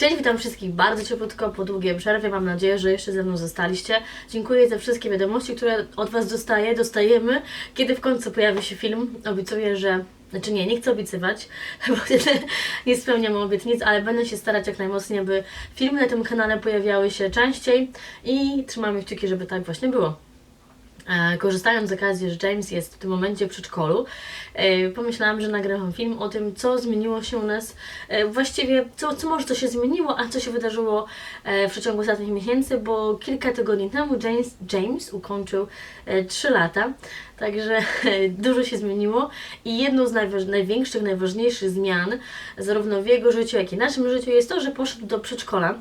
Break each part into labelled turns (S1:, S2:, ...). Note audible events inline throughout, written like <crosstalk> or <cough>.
S1: Cześć, witam wszystkich bardzo cieplutko po długiej przerwie. Mam nadzieję, że jeszcze ze mną zostaliście. Dziękuję za wszystkie wiadomości, które od Was dostaję, dostajemy. Kiedy w końcu pojawi się film, obiecuję, że. Znaczy nie, nie chcę obiecywać, <laughs> bo nie spełniam obietnic, ale będę się starać jak najmocniej, aby filmy na tym kanale pojawiały się częściej i trzymamy kciuki, żeby tak właśnie było. E, Korzystając z okazji, że James jest w tym momencie w przedszkolu, e, pomyślałam, że nagrywam film o tym, co zmieniło się u nas, e, właściwie co, co może to się zmieniło, a co się wydarzyło w przeciągu ostatnich miesięcy, bo kilka tygodni temu James, James ukończył e, 3 lata, także dużo się zmieniło. I jedną z największych, najważniejszych zmian, zarówno w jego życiu, jak i naszym życiu, jest to, że poszedł do przedszkola.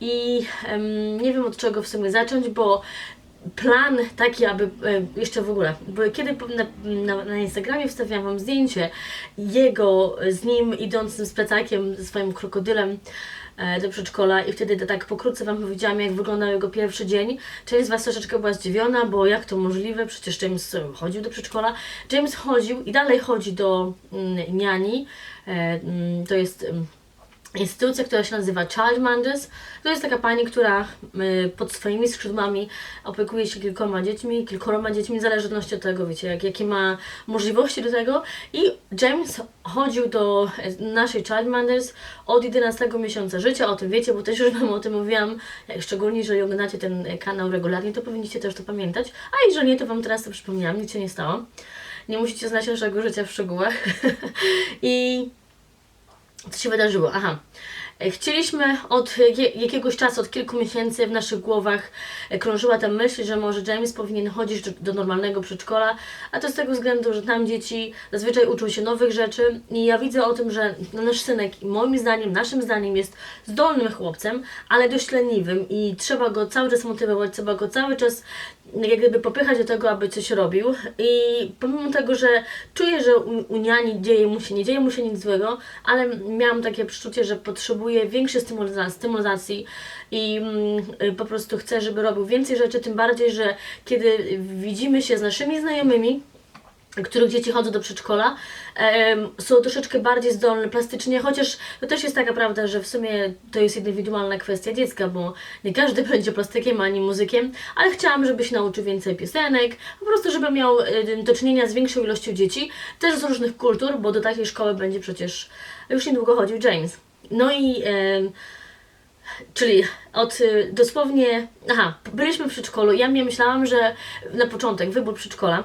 S1: I em, nie wiem od czego w sumie zacząć, bo plan taki, aby e, jeszcze w ogóle, bo kiedy na, na, na Instagramie wstawiałam Wam zdjęcie jego z nim idącym z plecakiem, swoim krokodylem e, do przedszkola i wtedy tak pokrótce Wam powiedziałam, jak wyglądał jego pierwszy dzień. Część z Was troszeczkę była zdziwiona, bo jak to możliwe, przecież James e, chodził do przedszkola. James chodził i dalej chodzi do mm, niani, mm, to jest... instytucja, która się nazywa Childminders. To jest taka pani, która y, pod swoimi skrzydłami opiekuje się kilkoma dziećmi, kilkoroma dziećmi, w zależności od tego, wiecie, jak, jakie ma możliwości do tego. I James chodził do e, naszej Childminders od 11 miesiąca życia, o tym wiecie, bo też już Wam o tym mówiłam, szczególnie jeżeli oglądacie ten kanał regularnie, to powinniście też to pamiętać. A jeżeli nie, to Wam teraz to przypomniałam, nic się nie stało. Nie musicie znać naszego życia w szczegółach. <laughs> I co się wydarzyło? Aha. E, Chcieliśmy od jakie- jakiegoś czasu, od kilku miesięcy w naszych głowach e, krążyła ta myśl, że może James powinien chodzić do, normalnego przedszkola, a to z tego względu, że tam dzieci zazwyczaj uczą się nowych rzeczy. I ja widzę o tym, że nasz synek, moim zdaniem, naszym zdaniem jest zdolnym chłopcem, ale dość leniwym i trzeba go cały czas motywować, trzeba go cały czas jak gdyby popychać do tego, aby coś robił. I pomimo tego, że czuję, że u, u niani dzieje mu się, nie dzieje mu się nic złego, ale miałam takie przeczucie, że potrzebuje większej stymulacji, i mm, y, po prostu chcę, żeby robił więcej rzeczy, tym bardziej, że kiedy widzimy się z naszymi znajomymi, których dzieci chodzą do przedszkola, są troszeczkę bardziej zdolne plastycznie, chociaż to też jest taka prawda, że w sumie to jest indywidualna kwestia dziecka, bo nie każdy <laughs> będzie plastykiem ani muzykiem, ale chciałam, żeby się nauczył więcej piosenek, po prostu żeby miał em, do czynienia z większą ilością dzieci, też z różnych kultur, bo do takiej szkoły będzie przecież już niedługo chodził James. No i Czyli od y, dosłownie. Aha, byliśmy w przedszkolu. Ja mnie myślałam, że na początek wybór przedszkola.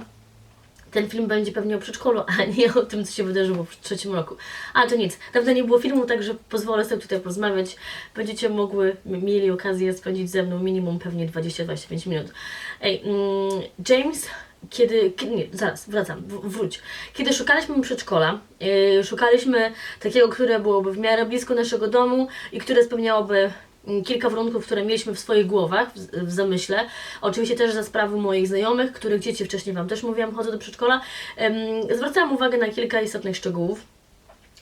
S1: Ten film będzie pewnie o przedszkolu, a nie o tym, co się wydarzyło w trzecim roku. Ale to nic. Dawno nie było filmu, także pozwolę sobie tutaj porozmawiać. Będziecie mogły, mieli okazję spędzić ze mną minimum pewnie 20-25 minut. Ej, mm, James kiedy, kiedy, nie, zaraz, wracam, wróć. Kiedy szukaliśmy przedszkola, yy, szukaliśmy takiego, które byłoby w miarę blisko naszego domu i które spełniałoby mm, kilka warunków, które mieliśmy w swoich głowach, w, w zamyśle. Oczywiście też za sprawą moich znajomych, których dzieci wcześniej Wam też mówiłam, chodzą do przedszkola. Zwracałam uwagę na kilka istotnych szczegółów.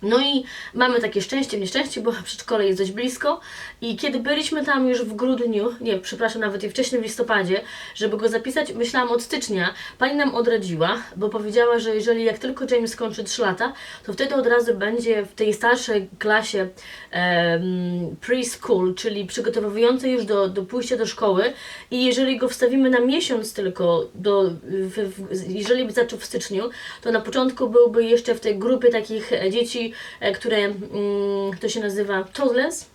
S1: No i mamy takie szczęście, nieszczęście, bo <laughs> przedszkole jest dość blisko. I kiedy byliśmy tam już w grudniu, nie, przepraszam, nawet i wcześniej w listopadzie, żeby go zapisać, myślałam od stycznia, pani nam odradziła, bo powiedziała, że jeżeli jak tylko James skończy 3 lata, to wtedy od razu będzie w tej starszej klasie em, preschool, czyli przygotowującej już do, do pójścia do szkoły. I jeżeli go wstawimy na miesiąc tylko, do, w, w, jeżeli by zaczął w styczniu, to na początku byłby jeszcze w tej grupie takich e, dzieci, które mm, to się nazywa toddlers,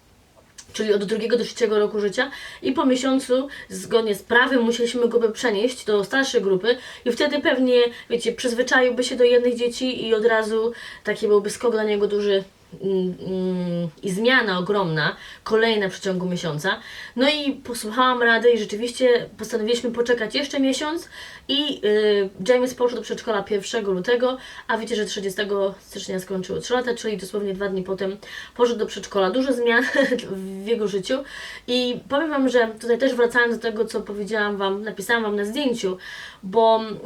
S1: czyli od drugiego do trzeciego roku życia. I po miesiącu zgodnie z prawem musieliśmy go przenieść do starszej grupy. I wtedy pewnie, wiecie, przyzwyczaiłby się do jednych dzieci i od razu taki byłby skok dla niego duży i zmiana ogromna, kolejna w przeciągu miesiąca. No i posłuchałam rady i rzeczywiście postanowiliśmy poczekać jeszcze miesiąc i y, James poszedł do przedszkola 1 lutego, a wiecie, że 30 stycznia skończyło 3 lata, czyli dosłownie dwa dni potem poszedł do przedszkola. Dużo zmian <laughs> w jego życiu i powiem Wam, że tutaj też wracając do tego, co powiedziałam Wam, napisałam Wam na zdjęciu, bo mm,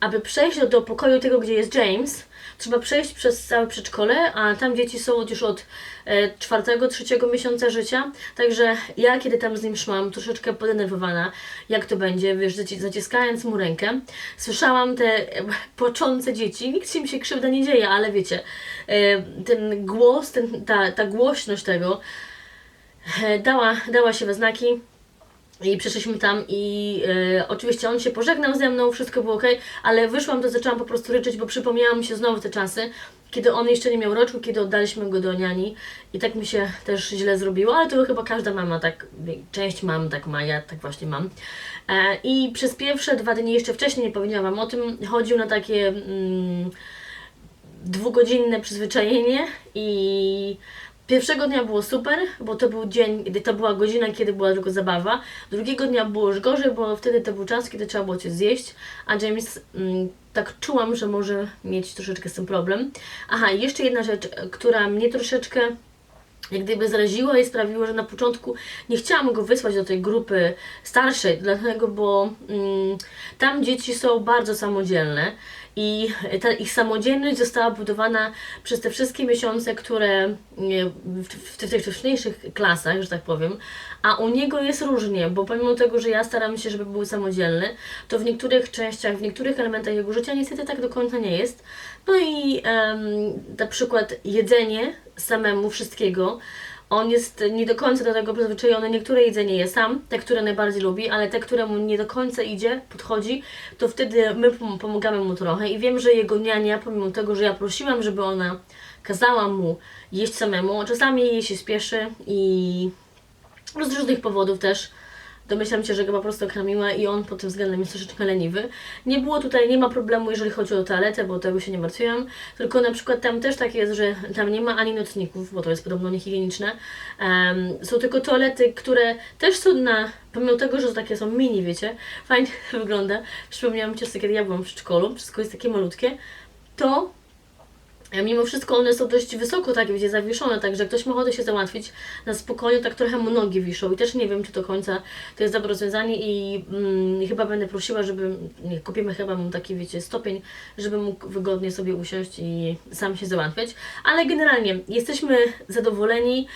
S1: aby przejść do, do pokoju tego, gdzie jest James, trzeba przejść przez całe przedszkole, a tam dzieci są już od e, czwartego, trzeciego miesiąca życia. Także ja, kiedy tam z nim szłam, troszeczkę podenerwowana, jak to będzie, wiesz, zaci- zaciskając mu rękę, słyszałam te <laughs> płaczące dzieci. Nikt im się krzywda nie dzieje, ale wiecie, e, ten głos, ten, ta, ta głośność tego e, dała, dała się we znaki. I przyszliśmy tam i e, oczywiście on się pożegnał ze mną, wszystko było ok, ale wyszłam, to zaczęłam po prostu ryczeć, bo przypomniało mi się znowu te czasy, kiedy on jeszcze nie miał roczku, kiedy oddaliśmy go do niani i tak mi się też źle zrobiło, ale to chyba każda mama tak, część mam tak ma, ja tak właśnie mam. E, I przez pierwsze dwa dni, jeszcze wcześniej nie powiedziałam Wam o tym, chodził na takie... Mm, dwugodzinne przyzwyczajenie i pierwszego dnia było super, bo to był dzień, to była godzina, kiedy była tylko zabawa. Drugiego dnia było już gorzej, bo wtedy to był czas, kiedy trzeba było coś zjeść, a James mm, tak czułam, że może mieć troszeczkę z tym problem. Aha, jeszcze jedna rzecz, która mnie troszeczkę jak gdyby zraziło i sprawiło, że na początku nie chciałam go wysłać do tej grupy starszej, dlatego, bo mm, tam dzieci są bardzo samodzielne i ta ich samodzielność została budowana przez te wszystkie miesiące, które w, w, w tych wcześniejszych klasach, że tak powiem, a u niego jest różnie, bo pomimo tego, że ja staram się, żeby był samodzielny, to w niektórych częściach, w niektórych elementach jego życia niestety tak do końca nie jest. No i um, na przykład jedzenie samemu wszystkiego, on jest nie do końca do tego przyzwyczajony. Niektóre jedzenie je sam, te, które najbardziej lubi, ale te, które mu nie do końca idzie, podchodzi, to wtedy my pomagamy mu trochę. I wiem, że jego niania, pomimo tego, że ja prosiłam, żeby ona kazała mu jeść samemu, czasami jej się spieszy i z różnych powodów też Domyślam się, że go po prostu kramiła i on pod tym względem jest troszeczkę leniwy. Nie było tutaj, nie ma problemu, jeżeli chodzi o toaletę, bo tego się nie martwiłam. Tylko na przykład tam też tak jest, że tam nie ma ani nocników, bo to jest podobno niehigieniczne. Um, są tylko toalety, które też są na, pomimo tego, że takie są mini, wiecie, fajnie <laughs> wygląda. Przypomniałam się, kiedy ja byłam w przedszkolu, wszystko jest takie malutkie. To Mimo wszystko one są dość wysoko, tak wiecie, zawieszone, także ktoś ma ochotę się załatwić na spokojnie, tak trochę mu nogi wiszą. I też nie wiem, czy do końca to jest dobre rozwiązanie i mm, chyba będę prosiła, żeby, nie, kupimy chyba mu taki, wiecie, stopień, żeby mógł wygodnie sobie usiąść i sam się załatwiać, ale generalnie jesteśmy zadowoleni,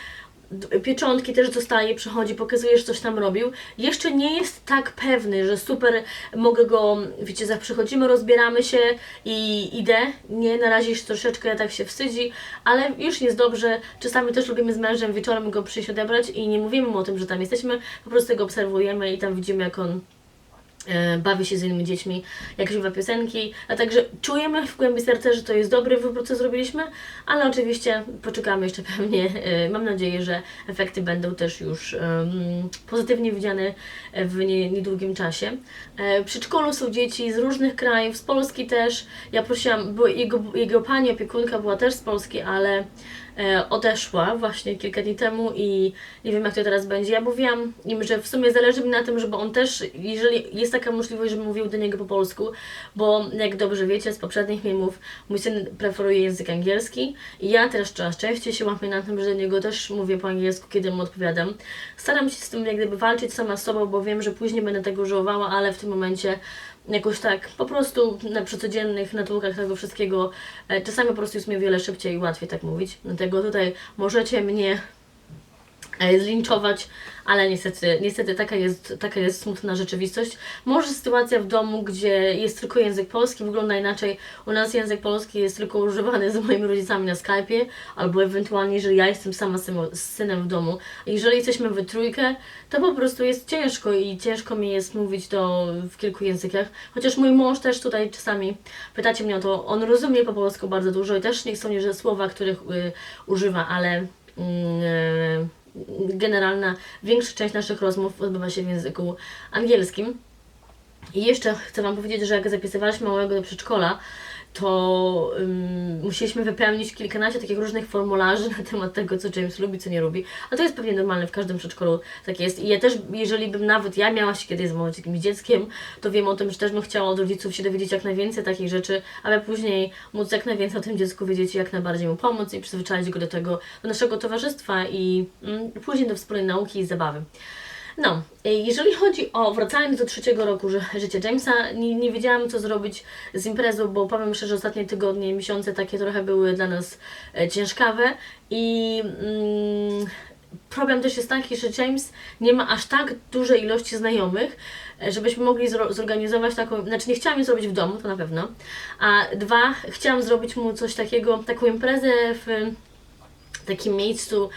S1: pieczątki też dostaje, przychodzi, pokazuje, że coś tam robił. Jeszcze nie jest tak pewny, że super mogę go, wiecie, przychodzimy, rozbieramy się i idę. Nie, na razie jeszcze troszeczkę tak się wstydzi, ale już jest dobrze. Czasami też lubimy z mężem wieczorem go przyjść odebrać i nie mówimy mu o tym, że tam jesteśmy, po prostu go obserwujemy i tam widzimy, jak on bawi się z innymi dziećmi, jak śpiewa piosenki, a także czujemy w głębi serca, że to jest dobry wybór, co zrobiliśmy, ale oczywiście poczekamy jeszcze <laughs> pewnie, e, mam nadzieję, że efekty będą też już pozytywnie widziane w nie, niedługim czasie. E, w przedszkolu są dzieci z różnych krajów, z Polski też, ja prosiłam, bo jego, jego pani opiekunka była też z Polski, ale e, odeszła właśnie kilka dni temu i nie wiem jak to teraz będzie. Ja mówiłam im, że w sumie zależy mi na tym, żeby on też, jeżeli jest taka możliwość, żeby mówił do niego po polsku, bo jak dobrze wiecie z poprzednich filmów, mój syn preferuje język angielski i ja też coraz częściej się łapię na tym, że do niego też mówię po angielsku, kiedy mu odpowiadam. Staram się z tym jak gdyby walczyć sama z sobą, bo wiem, że później będę tego żałowała, ale w tym momencie jakoś tak po prostu na codziennych natłukach tego wszystkiego e, czasami po prostu jest mi o wiele szybciej i łatwiej tak mówić. Dlatego tutaj możecie mnie zlinczować, ale niestety, niestety taka, jest, taka jest smutna rzeczywistość. Może sytuacja w domu, gdzie jest tylko język polski, wygląda inaczej. U nas język polski jest tylko używany z moimi rodzicami na Skype'ie, albo ewentualnie, jeżeli ja jestem sama z synem w domu. Jeżeli jesteśmy we trójkę, to po prostu jest ciężko i ciężko mi jest mówić to w kilku językach. Chociaż mój mąż też tutaj czasami, pytacie mnie o to, on rozumie po polsku bardzo dużo i też nie są że słowa, których y, używa, ale... Y, generalna większa część naszych rozmów odbywa się w języku angielskim. I jeszcze chcę Wam powiedzieć, że jak zapisywaliśmy małego do przedszkola, to um, musieliśmy wypełnić kilkanaście takich różnych formularzy <laughs> na temat tego, co James lubi, co nie lubi. A to jest pewnie normalne, w każdym przedszkolu tak jest. I ja też, jeżeli bym nawet ja miała się kiedyś zamawiać jakimś dzieckiem, to wiem o tym, że też bym chciała od rodziców się dowiedzieć jak najwięcej takich rzeczy, ale później móc jak najwięcej o tym dziecku wiedzieć i jak najbardziej mu pomóc i przyzwyczaić go do tego, do naszego towarzystwa i mm, później do wspólnej nauki i zabawy. No, jeżeli chodzi o wracając do trzeciego roku życia Jamesa, nie, nie wiedziałam co zrobić z imprezą, bo powiem szczerze, ostatnie tygodnie, miesiące takie trochę były dla nas e, ciężkawe i mm, problem też jest taki, że James nie ma aż tak dużej ilości znajomych, e, żebyśmy mogli zorganizować taką, znaczy nie chciałam jej zrobić w domu, to na pewno, a dwa, chciałam zrobić mu coś takiego, taką imprezę w takim miejscu,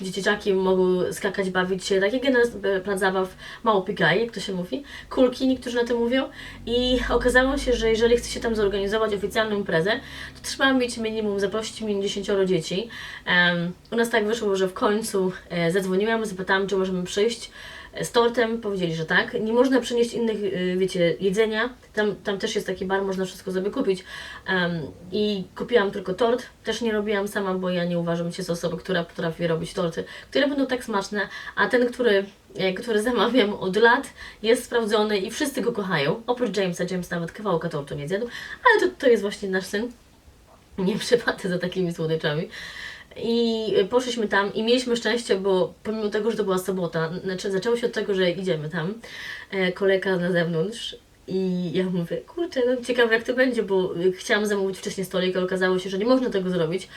S1: gdzie dzieciaki mogły skakać, bawić się, taki generalny plac zabaw, mało pigaj, jak to się mówi, kulki, niektórzy na to mówią. I okazało się, że jeżeli chce się tam zorganizować oficjalną imprezę, to trzeba mieć minimum, zaprosić minimum 10 dzieci. Em, u nas tak wyszło, że w końcu e, zadzwoniłam, zapytałam, czy możemy przyjść z tortem, powiedzieli, że tak. Nie można przynieść innych, y, wiecie, jedzenia. Tam, tam też jest taki bar, można wszystko sobie kupić. Em, I kupiłam tylko tort. Też nie robiłam sama, bo ja nie uważam się za osobę, która potrafi robić torty, które będą tak smaczne, a ten, który, e, który zamawiam od lat, jest sprawdzony i wszyscy go kochają. Oprócz Jamesa, James nawet kawałka tortu nie zjadł, ale to, to jest właśnie nasz syn. Nie przepadł za takimi słodyczami. I poszliśmy tam i mieliśmy szczęście, bo pomimo tego, że to była sobota, znaczy zaczęło się od tego, że idziemy tam, e, kolejka na zewnątrz i ja mówię, kurczę, no ciekawe jak to będzie, bo y, chciałam zamówić wcześniej stolik, ale okazało się, że nie można tego zrobić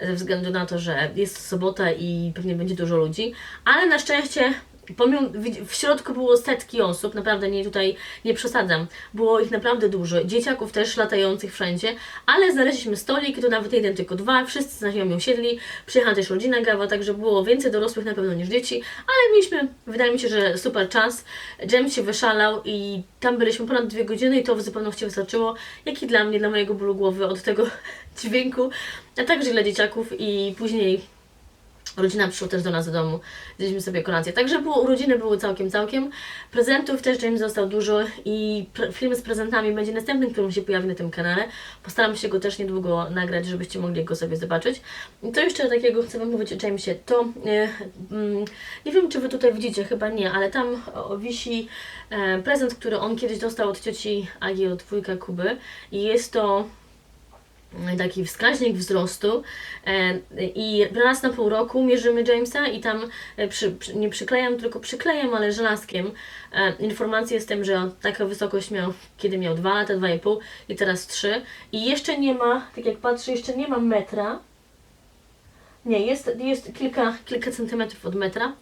S1: ze względu na to, że jest sobota i pewnie będzie dużo ludzi, ale na szczęście pomimo, w- środku było setki osób, naprawdę nie tutaj nie przesadzam, było ich naprawdę dużo, dzieciaków też latających wszędzie, ale znaleźliśmy stolik, to nawet jeden, tylko dwa, wszyscy znajomi usiedli, przyjechała też rodzina Gawa, także było więcej dorosłych na pewno niż dzieci, ale mieliśmy, wydaje mi się, że super czas, James się wyszalał i tam byliśmy ponad dwie godziny i to w zupełności wystarczyło, jak i dla mnie, dla mojego bólu głowy od tego <laughs> dźwięku, a także dla dzieciaków i później Rodzina przyszła też do nas do domu, zjedliśmy sobie kolację. Także było, urodziny były całkiem, całkiem. Prezentów też James dostał dużo i film z prezentami będzie następnym, którym się pojawi na tym kanale. Postaram się go też niedługo nagrać, żebyście mogli go sobie zobaczyć. I to jeszcze takiego chcę Wam mówić o Jamesie. To e, mm, nie wiem, czy Wy tutaj widzicie, chyba nie, ale tam wisi e, prezent, który on kiedyś dostał od cioci Agi, od wujka Kuby. I jest to taki wskaźnik wzrostu. E, i raz na pół roku mierzymy Jamesa i tam e, przy, nie przyklejam, tylko przyklejam, ale żelazkiem. E, informację z tym, że taka wysokość miał, kiedy miał 2 lata, 2,5 i teraz 3 i jeszcze nie ma, tak jak patrzę, jeszcze nie ma metra, nie, jest, jest kilka, kilka centymetrów od metra.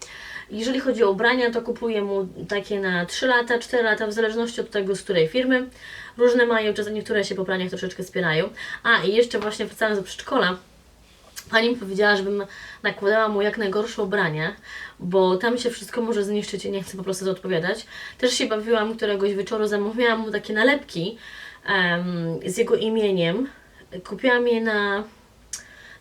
S1: Jeżeli chodzi o ubrania, to kupuję mu takie na 3 lata, 4 lata, w zależności od tego, z której firmy. Różne mają, czasem niektóre się po praniach troszeczkę spierają. A, i jeszcze właśnie wracając do przedszkola, Pani mi powiedziała, żebym nakładała mu jak najgorsze ubrania, bo tam się wszystko może zniszczyć i nie chcę po prostu to odpowiadać. Też się bawiłam któregoś wieczoru, zamówiłam mu takie nalepki em, z jego imieniem. Kupiłam je na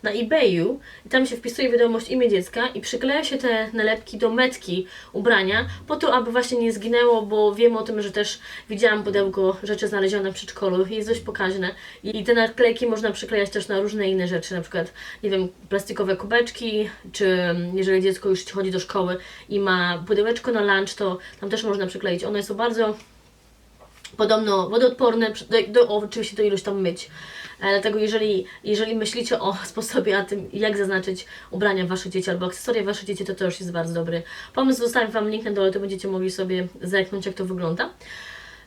S1: na eBayu i tam się wpisuje wiadomość imię dziecka i przykleja się te nalepki do metki ubrania po to, aby właśnie nie zginęło, bo wiem o tym, że też widziałam pudełko rzeczy znalezione w przedszkolu i jest dość pokaźne i te naklejki można przyklejać też na różne inne rzeczy, na przykład, nie wiem, plastikowe kubeczki, czy jeżeli dziecko już chodzi do szkoły i ma pudełeczko na lunch, to tam też można przykleić. One są bardzo podobno wodoodporne, do, do, oczywiście do iluś tam myć. Dlatego jeżeli, jeżeli myślicie o <laughs> sposobie, a tym jak zaznaczyć ubrania waszych dzieci albo akcesoria waszych dzieci, to to już jest bardzo dobry pomysł. Zostawię Wam link na dole, to będziecie mogli sobie zerknąć jak to wygląda.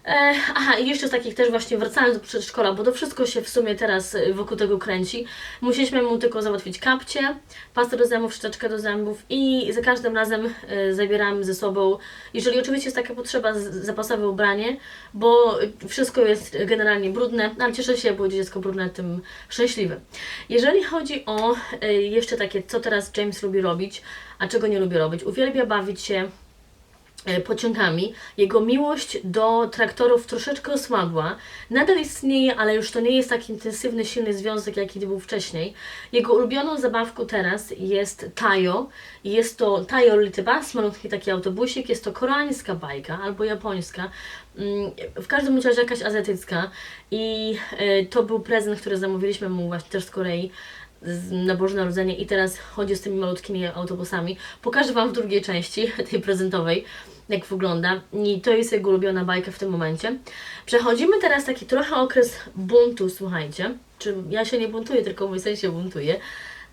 S1: E, aha, i jeszcze z takich też właśnie wracając do przedszkola, bo to wszystko się w sumie teraz e, wokół tego kręci. Musieliśmy mu tylko załatwić kapcie, pastę do zębów, szczoteczkę do zębów i za każdym razem e, zabieramy ze sobą, jeżeli oczywiście jest taka potrzeba, zapasowe ubranie, bo wszystko jest generalnie brudne, ale cieszę się, bo dziecko brudne, tym szczęśliwe. Jeżeli chodzi o jeszcze takie, co teraz James lubi robić, a czego nie lubi robić, uwielbia bawić się pociągami. Jego miłość do traktorów troszeczkę osłabła. Nadal istnieje, ale już to nie jest taki intensywny, silny związek, jaki był wcześniej. Jego ulubioną zabawką teraz jest Tayo. Jest to Tayo Little Bus, malutki taki autobusik. Jest to koreańska bajka albo japońska. Mm, W każdym razie jakaś azjatycka. I e, to był prezent, który zamówiliśmy mu właśnie też z Korei na Boże Narodzenie i teraz chodzi z tymi malutkimi autobusami. Pokażę Wam w drugiej części, <laughs> tej prezentowej, jak wygląda. I to jest jego ulubiona bajka w tym momencie. Przechodzimy teraz taki trochę okres buntu, słuchajcie. Czy ja się nie buntuję, tylko mój syn się buntuje.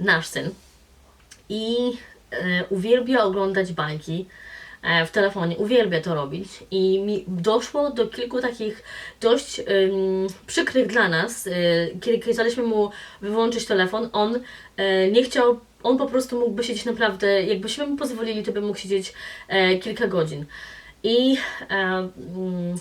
S1: Nasz syn. I e, uwielbia oglądać bajki w telefonie, uwielbia to robić i mi doszło do kilku takich dość przykrych dla nas, y, kiedy kazaliśmy mu wyłączyć telefon, on e, nie chciał, on po prostu mógłby siedzieć naprawdę, jakbyśmy mu pozwolili, to by mógł siedzieć e, kilka godzin. I e, mm,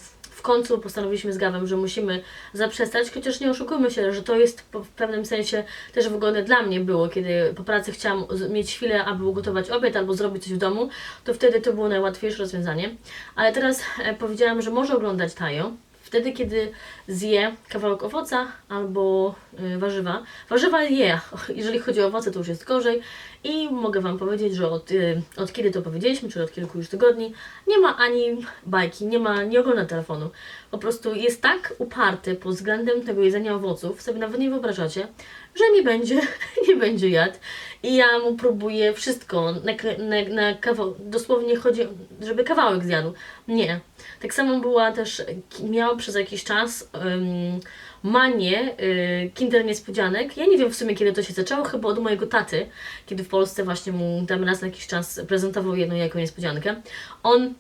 S1: końcu postanowiliśmy z Gawem, że musimy zaprzestać, chociaż nie oszukujmy się, że to jest w pewnym sensie też wygodne dla mnie było, kiedy po pracy chciałam mieć chwilę, aby ugotować obiad albo zrobić coś w domu, to wtedy to było najłatwiejsze rozwiązanie. Ale teraz e, powiedziałam, że może oglądać Tajo, wtedy, kiedy zje kawałek owoca albo y, warzywa. Warzywa je, jeżeli chodzi o owoce, to już jest gorzej. I mogę Wam powiedzieć, że od, y, od kiedy to powiedzieliśmy, czyli od kilku już tygodni, nie ma ani bajki, nie ma, nie ogląda telefonu. Po prostu jest tak uparty pod względem tego jedzenia owoców, sobie nawet nie wyobrażacie, że nie będzie, <laughs> nie będzie jadł. I ja mu próbuję wszystko, na, na, na kawał, dosłownie chodzi, żeby kawałek zjadł. Nie. Tak samo była też, miała przez jakiś czas um, manię y, kinder niespodzianek. Ja nie wiem w sumie kiedy to się zaczęło, chyba od mojego taty, kiedy w Polsce właśnie mu tam raz na jakiś czas prezentował jedną jako niespodziankę. On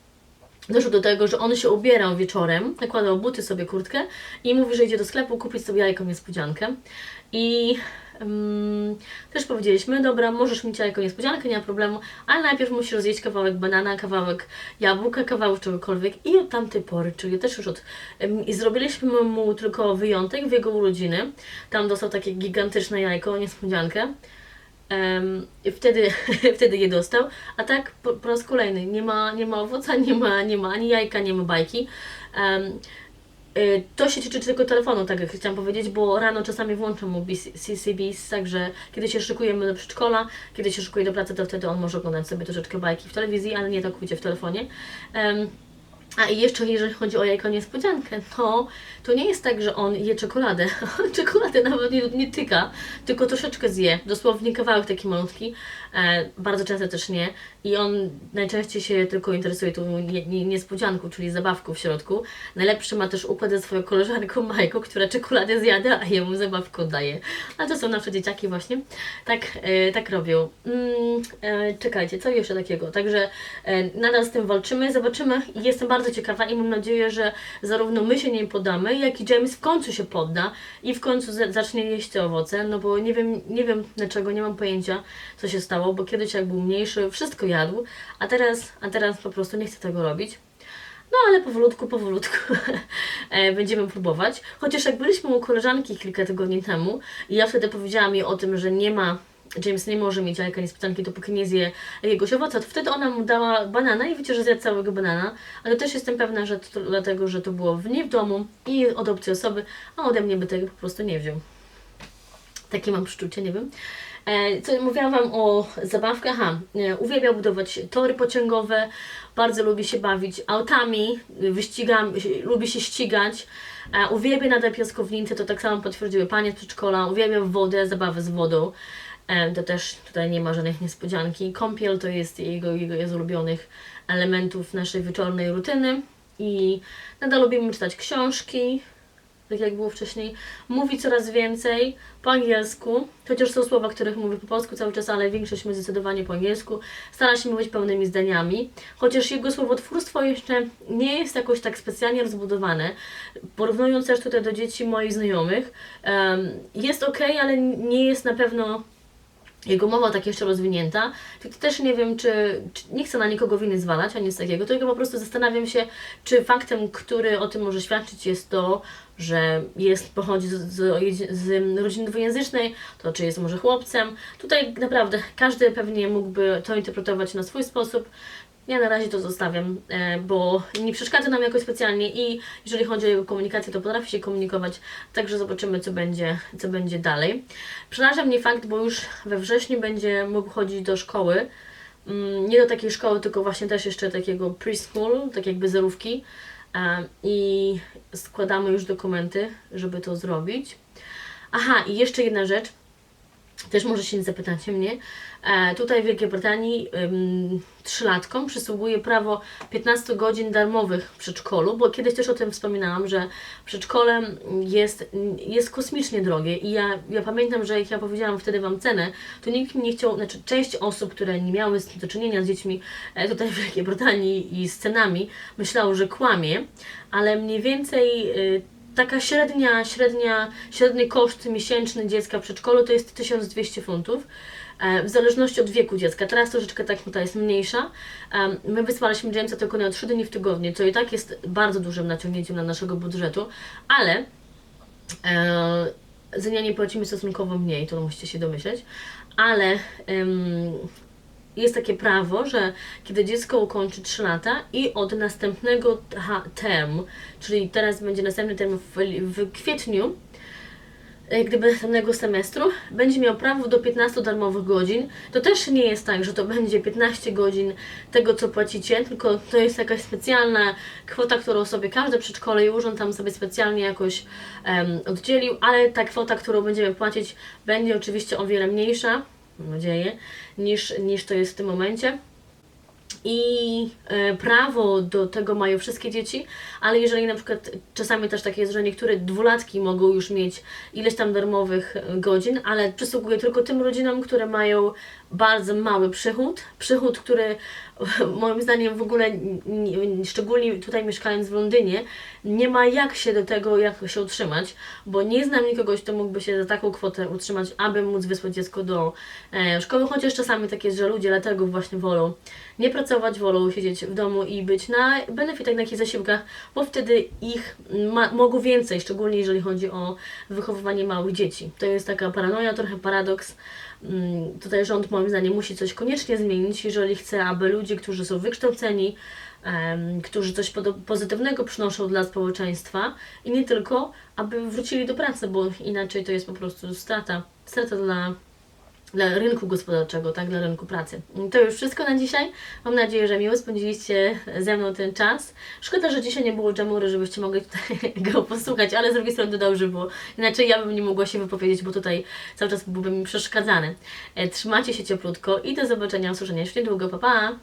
S1: doszło do tego, że on się ubierał wieczorem, nakładał buty sobie, kurtkę i mówi, że idzie do sklepu kupić sobie jajko niespodziankę. I też powiedzieliśmy, dobra, możesz mieć jajko niespodziankę, nie ma problemu, ale najpierw musisz rozjeść kawałek banana, kawałek jabłka, kawałek czegokolwiek i od tamtej pory, czyli też już od... I zrobiliśmy mu tylko wyjątek w jego urodziny. Tam dostał takie gigantyczne jajko, niespodziankę. I wtedy, <laughs> wtedy je dostał, a tak po, po raz kolejny nie ma, nie ma owoca, nie ma, nie ma ani jajka, nie ma bajki. Y, to się tyczy tylko telefonu, tak jak chciałam powiedzieć, bo rano czasami włączam mu CCBs, także kiedy się szykujemy do przedszkola, kiedy się szykuje do pracy, to wtedy on może oglądać sobie troszeczkę bajki w telewizji, ale nie tak pójdzie w telefonie. A i jeszcze jeżeli chodzi o jajko niespodziankę, to, to nie jest tak, że on je czekoladę. <laughs> Czekoladę nawet nie, nie tyka, tylko troszeczkę zje. Dosłownie kawałek taki malutki. E, bardzo często też nie. I on najczęściej się tylko interesuje tą nie, nie, niespodzianką, czyli zabawką w środku. Najlepszy ma też układ ze swoją koleżanką Majką, która czekoladę zjada, a jemu zabawkę daje. A to są nasze dzieciaki właśnie. Tak, e, tak robią. Mm, e, czekajcie, co jeszcze takiego? Także e, nadal z tym walczymy, zobaczymy. Jestem bardzo ciekawa i mam nadzieję, że zarówno my się nie poddamy, jak i James w końcu się podda i w końcu za- zacznie jeść te owoce, no bo nie wiem, nie wiem dlaczego, nie mam pojęcia, co się stało, bo kiedyś jak był mniejszy, wszystko jadł, a teraz, a teraz po prostu nie chce tego robić. No ale powolutku, powolutku <laughs> e, będziemy próbować. Chociaż jak byliśmy u koleżanki kilka tygodni temu i ja wtedy powiedziałam jej o tym, że nie ma, James nie może mieć jajka niespodzianki, dopóki nie zje jakiegoś owoca, to wtedy ona mu dała banana i wiecie, że zjadł całego banana, ale też jestem pewna, że to dlatego, że to było w nie w domu i od obcej osoby, a ode mnie by tego po prostu nie wziął. Takie mam przeczucie, nie wiem. E, Co mówiłam Wam o zabawkach? Aha, e, uwielbia budować tory pociągowe, bardzo lubi się bawić autami, wyścigami, lubi się ścigać. E, Uwielbia nadal piaskownicę, to tak samo potwierdziły panie z przedszkola. Uwielbia wodę, zabawy z wodą. To też tutaj nie ma żadnych niespodzianki. Kąpiel to jest jego, jego z ulubionych elementów naszej wieczornej rutyny. I nadal lubimy czytać książki, tak jak było wcześniej, mówi coraz więcej po angielsku, chociaż są słowa, których mówi po polsku cały czas, ale większość mówi zdecydowanie po angielsku. Stara się mówić pełnymi zdaniami, chociaż jego słowotwórstwo jeszcze nie jest jakoś tak specjalnie rozbudowane. Porównując też tutaj do dzieci moich znajomych, jest ok, ale nie jest na pewno jego mowa tak jeszcze rozwinięta, tylko też nie wiem, czy, czy nie chcę na nikogo winy zwalać, ani nic takiego, tylko po prostu zastanawiam się, czy faktem, który o tym może świadczyć jest to, że jest, pochodzi z, z, z rodziny dwujęzycznej, to czy jest może chłopcem. Tutaj naprawdę każdy pewnie mógłby to interpretować na swój sposób. Ja na razie to zostawiam, e, bo nie przeszkadza nam jakoś specjalnie i jeżeli chodzi o jego komunikację, to potrafi się komunikować, także zobaczymy, co będzie, co będzie dalej. Przeraża mnie fakt, bo już we wrześniu będzie mógł chodzić do szkoły. Mm, Nie do takiej szkoły, tylko właśnie też jeszcze takiego preschool, tak jakby zerówki. E, I składamy już dokumenty, żeby to zrobić. Aha, i jeszcze jedna rzecz. Też może się zapytacie mnie. E, tutaj w Wielkiej Brytanii trzylatkom przysługuje prawo 15 godzin darmowych w przedszkolu, bo kiedyś też o tym wspominałam, że przedszkole jest, jest kosmicznie drogie i ja, ja pamiętam, że jak ja powiedziałam wtedy Wam cenę, to nikt nie chciał, znaczy część osób, które nie miały z do czynienia z dziećmi e, tutaj w Wielkiej Brytanii i z cenami, myślało, że kłamie, ale mniej więcej y, taka średnia, średnia, średni koszt miesięczny dziecka w przedszkolu to jest 1200 funtów. e, w zależności od wieku dziecka. Teraz troszeczkę ta kwota jest mniejsza. Em, My wysłaliśmy Jamesa tylko na 3 dni w tygodniu, co i tak jest bardzo dużym naciągnięciem na naszego budżetu, ale e, za nianie płacimy stosunkowo mniej, to musicie się domyśleć, ale jest takie prawo, że kiedy dziecko ukończy 3 lata i od następnego term, czyli teraz będzie następny term w, w kwietniu, jak gdyby następnego semestru, będzie miał prawo do 15 darmowych godzin. To też nie jest tak, że to będzie 15 godzin tego, co płacicie, tylko to jest jakaś specjalna kwota, którą sobie każde przedszkole i urząd tam sobie specjalnie jakoś em, oddzielił, ale ta kwota, którą będziemy płacić, będzie oczywiście o wiele mniejsza, mam nadzieję, niż, niż to jest w tym momencie. I e, prawo do tego mają wszystkie dzieci, ale jeżeli na przykład czasami też tak jest, że niektóre dwulatki mogą już mieć ileś tam darmowych e, godzin, ale przysługuje tylko tym rodzinom, które mają bardzo mały przychód, przychód, który <laughs> moim zdaniem w ogóle, szczególnie tutaj mieszkając w Londynie, nie ma jak się do tego, jak się utrzymać, bo nie znam nikogoś, kto mógłby się za taką kwotę utrzymać, aby móc wysłać dziecko do e, szkoły, chociaż czasami tak jest, że ludzie dlatego właśnie wolą nie pracować, wolą siedzieć w domu i być na benefitach, na jakichś zasiłkach, bo wtedy ich ma, mogą więcej, szczególnie jeżeli chodzi o wychowywanie małych dzieci. To jest taka paranoja, trochę paradoks. Mm, Tutaj rząd moim zdaniem musi coś koniecznie zmienić, jeżeli chce, aby ludzie, którzy są wykształceni, którzy coś pozytywnego przynoszą dla społeczeństwa i nie tylko, aby wrócili do pracy, bo inaczej to jest po prostu strata. Strata dla dla rynku gospodarczego, tak, dla rynku pracy. To już wszystko na dzisiaj. Mam nadzieję, że miło spędziliście ze mną ten czas. Szkoda, że dzisiaj nie było Jamury, żebyście mogli tutaj <laughs> go posłuchać, ale z drugiej strony to dobrze było. Inaczej ja bym nie mogła się wypowiedzieć, bo tutaj cały czas byłby mi przeszkadzany. E, Trzymajcie się cieplutko i do zobaczenia, usłyszenia już niedługo. Pa, pa!